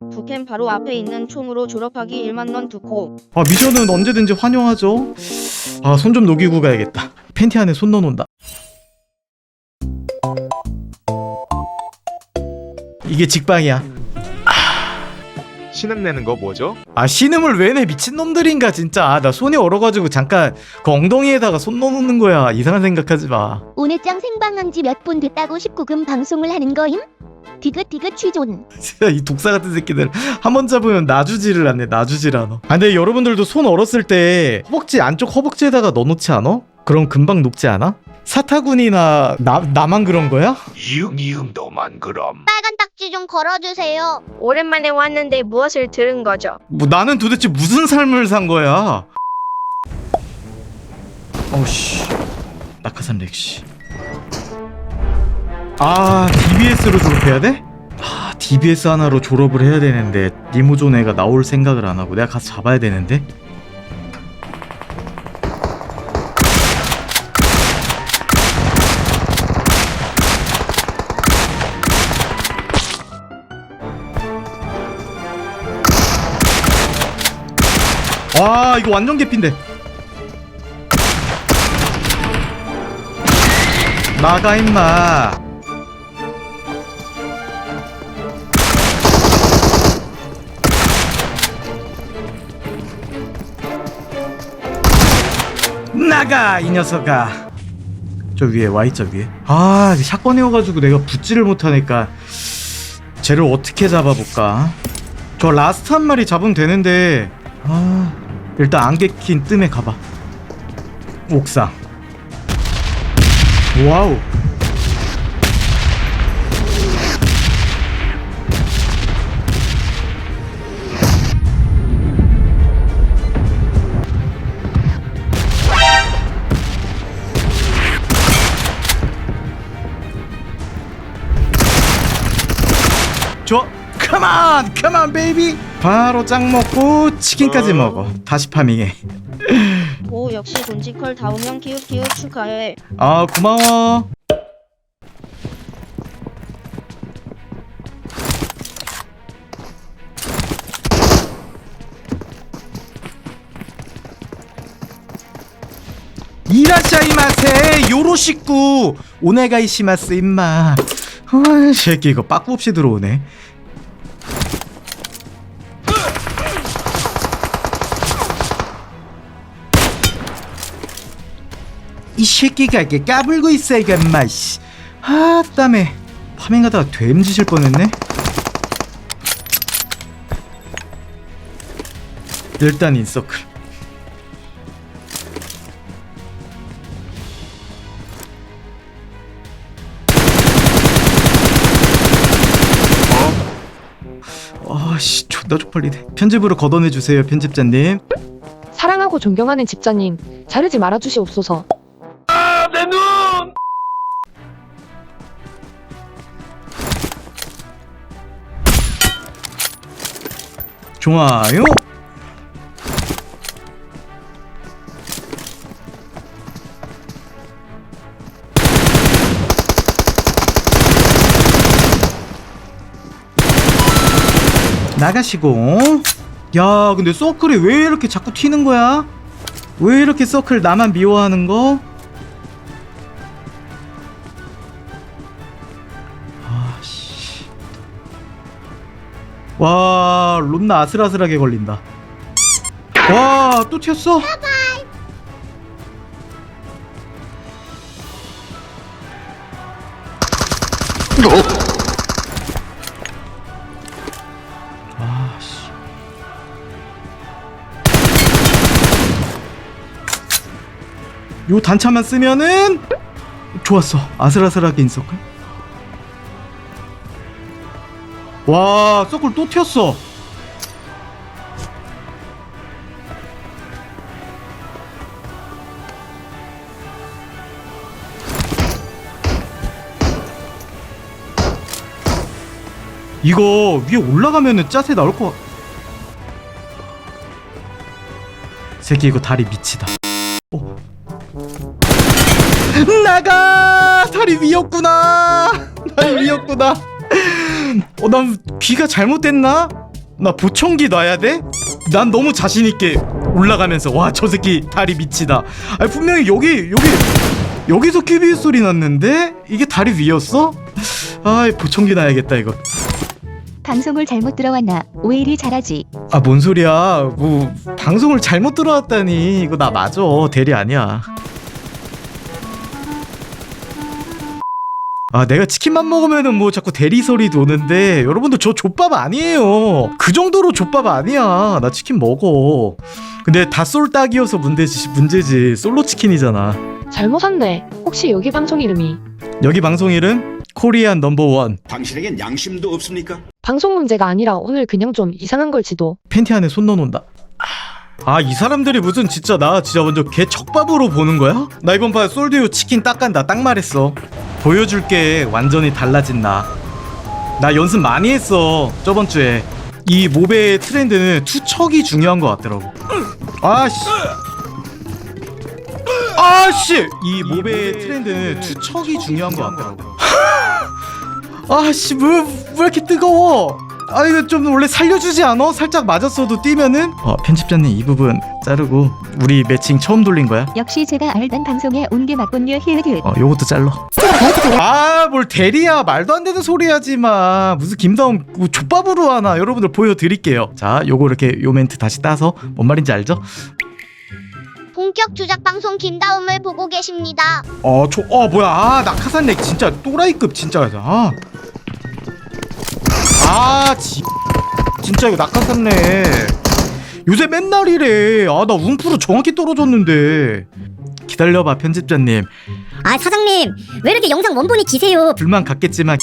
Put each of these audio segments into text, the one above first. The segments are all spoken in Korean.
북캠 바로 앞에 있는 총으로 졸업하기 1만 원 두코. 아 미션은 언제든지 환영하죠. 아 손 좀 녹이고 가야겠다. 팬티 안에 손 넣어놓는다. 이게 직방이야 신음 내는 거 뭐죠? 아 신음을 왜 내 미친놈들인가 진짜 아, 나 손이 얼어가지고 잠깐 그 엉덩이에다가 손 넣어놓는 거야 이상한 생각하지 마 오늘장 생방한 지 몇 분 됐다고 19금 방송을 하는 거임? 디귿디귿 취존 진짜 이 독사 같은 새끼들 한 번 잡으면 놔주지를 않네 놔주질 않아 아 근데 여러분들도 손 얼었을 때 허벅지 안쪽 허벅지에다가 넣어놓지 않아? 그럼 금방 녹지 않아? 사타구니나 나, 나만 그런 거야? 이응 이응도만 그럼 딱지 좀 걸어주세요. 오랜만에 왔는데 무엇을 들은 거죠? 뭐 나는 도대체 무슨 삶을 산 거야? 어우씨. 낙하산 렉시. 아 DBS로 졸업해야 돼? 아 DBS 하나로 졸업을 해야 되는데 리모존 애가 나올 생각을 안 하고 내가 가서 잡아야 되는데 와 이거 완전 개핀데. 나가 임마. 나가 이 녀석아. 저 위에 Y자 위에? 아 샷건이어가지고 내가 붙지를 못하니까 쟤를 어떻게 잡아볼까? 저 라스트 한 마리 잡으면 되는데 아 일단 안개 낀 뜸에 가봐. 옥상. 와우. 좋아 컴온 컴온 베이비 바로 짱 먹고 치킨까지 먹어. 다시 파밍해. 오 역시 돈지컬 다우면 키읔 키읔 축하해. 아 고마워. 이라샤이마세 요로시쿠 오네가이시마스 임마. 아 새끼 이거 빠꾸 없이 들어오네 이 새끼가 이렇게 까불고 있어 이거 인마 씨. 아 땀에. 파밍하다가 되음지실 뻔했네. 일단 인서클. 아씨 존나 쪽팔리네. 편집으로 걷어내주세요 편집자님. 사랑하고 존경하는 집자님, 자르지 말아 주시옵소서. 좋아요 나가시고 야 근데 서클이 왜 이렇게 자꾸 튀는 거야? 왜 이렇게 서클 나만 미워하는 거? 와 론나 아슬아슬하게 걸린다. 와또 튀었어? 아씨. 요 단차만 쓰면은 좋았어. 아슬아슬하게 인서클 와 서클 또 튀었어. 이거 위에 올라가면은 짜세 나올 것 같... 새끼 이거 다리 미치다. 어. 나가! 다리 위였구나! 다리 위였구나 어난 귀가 잘못됐나 나 보청기 놔야 돼? 난 너무 자신 있게 올라가면서 와 저 새끼 다리 미치다. 아니 분명히 여기 여기 여기서 큐비 소리 났는데 이게 다리 위였어? 아 보청기 놔야겠다 이거. 방송을 잘못 들어왔나? 왜 이리 잘하지? 아 뭔 소리야? 뭐 방송을 잘못 들어왔다니 이거 나 맞아 대리 아니야. 아 내가 치킨만 먹으면은 뭐 자꾸 대리 소리 도는데 여러분들 저 족밥 아니에요. 그 정도로 족밥 아니야. 나 치킨 먹어. 근데 다 솔딱이어서 문제지 문제지 솔로 치킨이잖아. 잘못 샀네. 혹시 여기 방송 이름이 여기 방송 이름 코리안 넘버원 당신에겐 양심도 없습니까? 방송 문제가 아니라 오늘 그냥 좀 이상한 걸지도. 팬티 안에 손 넣어놓는다. 아 이 사람들이 무슨 진짜 나 진짜 먼저 개 척밥으로 보는 거야? 나 이번 판 솔드유 치킨 딱 간다 딱 말했어 보여줄 게. 완전히 달라진 나 나 연습 많이 했어 저번 주에. 이 모베의 트렌드는 투척이 중요한 것 같더라고. 아씨. 아씨. 이 모베의 트렌드는 투척이 중요한 것 같더라고. 아씨 왜, 왜 이렇게 뜨거워 아 이거 좀 원래 살려주지 않아? 살짝 맞았어도 뛰면은 어 편집자님 이 부분 자르고 우리 매칭 처음 돌린 거야? 역시 제가 알던 방송에 온 게 맞군요. 히읗. 어 요것도 잘라 아 뭘 대리야 말도 안 되는 소리 하지 마 무슨 김다움 뭐 족밥으로 하나 여러분들 보여드릴게요 자 요거 이렇게 요 멘트 다시 따서 뭔 말인지 알죠? 본격 주작 방송 김다움을 보고 계십니다. 어, 저, 어, 뭐야. 아, 낙하산 렉 진짜 또라이급 진짜. 아. 아, 지, 진짜 이거 낙하산 렉. 요새 맨날 이래. 아, 나 움프로 정확히 떨어졌는데. 기다려봐, 편집자님. 아 사장님 왜 이렇게 영상 원본이 기세요? 불만 갖겠지만.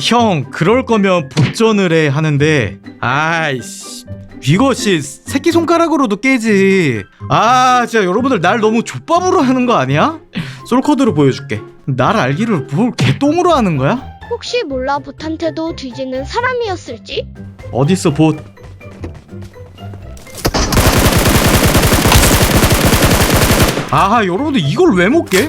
형, 그럴 거면 복전을 해 하는데. 아이씨. 이것이 새끼손가락으로도 깨지. 아, 진짜 여러분들 날 너무 족밥으로 하는 거 아니야? 솔코드로 보여줄게. 날 알기를 뭘 개똥으로 하는 거야? 혹시 몰라 보탄테도 뒤지는 사람이었을지? 어딨어 봇? 아하 여러분들 이걸 왜 못 깨?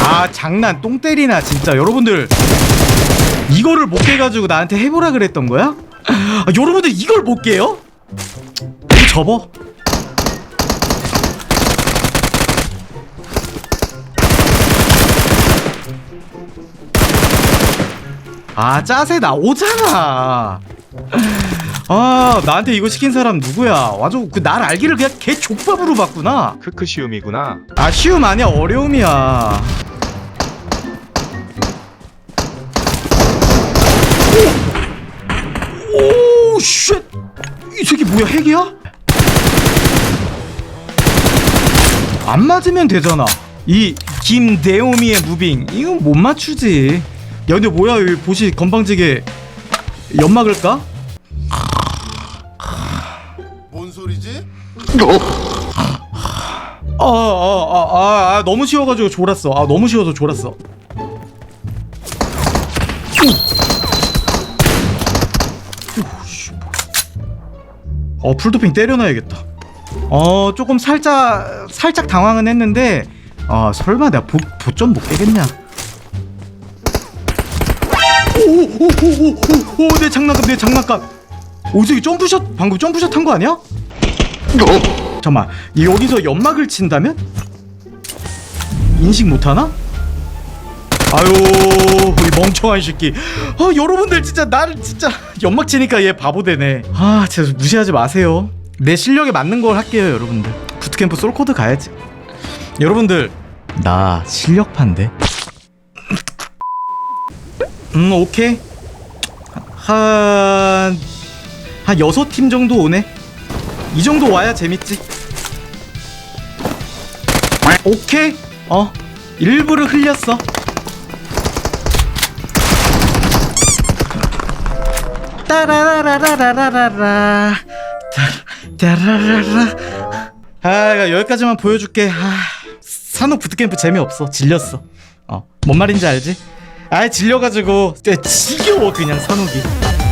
아 장난 똥 때리나 진짜 여러분들 이거를 못 깨가지고 나한테 해보라 그랬던 거야? 아, 여러분들 이걸 못 깨요? 접어 아 짜세 나오잖아. 아 나한테 이거 시킨 사람 누구야? 완전 그날 알기를 그냥 개 족밥으로 봤구나. 크크 시움이구나. 아 쉬움 아니야. 어려움이야. 오! 오 쉣! 이 새끼 뭐야? 핵이야? 안 맞으면 되잖아. 이 김대오미의 무빙. 이건 못 맞추지 야 근데 뭐야 여기 보시 건방지게 연막을 까? 뭔 소리지? 아, 아, 아, 아, 아, 너무 쉬워가지고 졸았어. 아, 너무 쉬워서 졸았어. 어, 풀도핑 때려놔야겠다. 어, 조금 살짝, 살짝 당황은 했는데, 아, 설마 내가 보, 보점 못 깨겠냐? 오, 오, 오, 오, 오, 오, 내 장난감, 내 장난감. 오, 저기 점프샷, 방금 점프샷 한 거 아니야? 잠깐만 여기서 연막을 친다면? 인식 못하나? 아유 이 멍청한 새끼 아 여러분들 진짜 나를 진짜 연막 치니까 얘 바보 되네 아 진짜 무시하지 마세요 내 실력에 맞는 걸 할게요 여러분들 부트캠프 솔코드 가야지 여러분들 나 실력파인데 음 오케이 한... 한 여섯 팀 정도 오네 이 정도 와야 재밌지. 오케이. 어. 일부러 흘렸어. 따라라라라라라라. 따라라라. 아, 여기까지만 보여줄게. 아, 산옥 부트캠프 재미없어. 질렸어. 어, 뭔 말인지 알지? 아, 질려가지고 지겨워 그냥 산옥이.